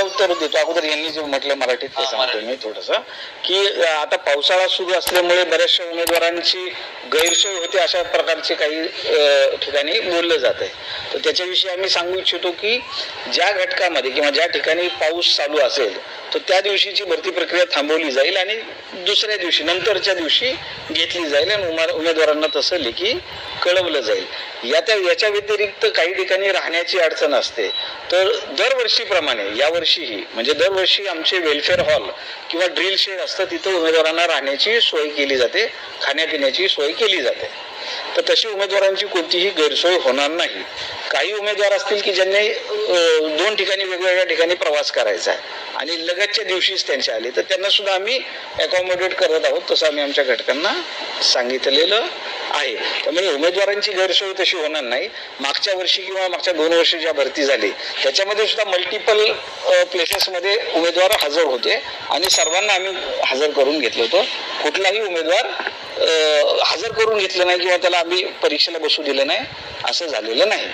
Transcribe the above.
उत्तर देतो. अगोदर यांनी जे म्हटलं मराठीत ते सांगतो. मी थोडस. की आता पावसाळा सुरू असल्यामुळे बऱ्याचशा उमेदवारांची गैरसोय होते अशा प्रकारचे काही ठिकाणी बोललं जात आहे तर त्याच्याविषयी आम्ही सांगू इच्छितो की ज्या घटकामध्ये किंवा ज्या ठिकाणी पाऊस चालू असेल तर त्या दिवशीची भरती प्रक्रिया थांबवली जाईल आणि दुसऱ्या दिवशी नंतरच्या दिवशी घेतली जाईल आणि उमा- उमेदवारांना तसं लेखी कळवलं जाईल. या त्या याच्या व्यतिरिक्त काही ठिकाणी राहण्याची अडचण असते. तर दरवर्षीप्रमाणे यावर्षीही म्हणजे दरवर्षी आमचे वेलफेअर हॉल किंवा ड्रिल शेड असतं तिथं उमेदवारांना राहण्याची सोय केली जाते खाण्यापिण्याची सोय केली जाते. तर तशी उमेदवारांची कोणतीही गैरसोय होणार नाही. काही उमेदवार असतील की ज्यांनी दोन ठिकाणी वेगवेगळ्या ठिकाणी प्रवास करायचा आहे. आणि लगतच्या दिवशीच त्यांचे आले तर त्यांना सुद्धा आम्ही अकॉमोडेट करत आहोत तसं आम्ही आमच्या घटकांना सांगितलेलं आहे. त्यामुळे उमेदवारांची गैरसोय तशी होणार नाही. मागच्या वर्षी किंवा मागच्या दोन वर्षी ज्या भरती झाली त्याच्यामध्ये सुद्धा मल्टिपल प्लेसेसमध्ये उमेदवार हजर होते. आणि सर्वांना आम्ही हजर करून घेतलं होतं. कुठलाही उमेदवार हजर करून घेतलं नाही किंवा त्याला आम्ही परीक्षेला बसू दिलं नाही असं झालेलं नाही.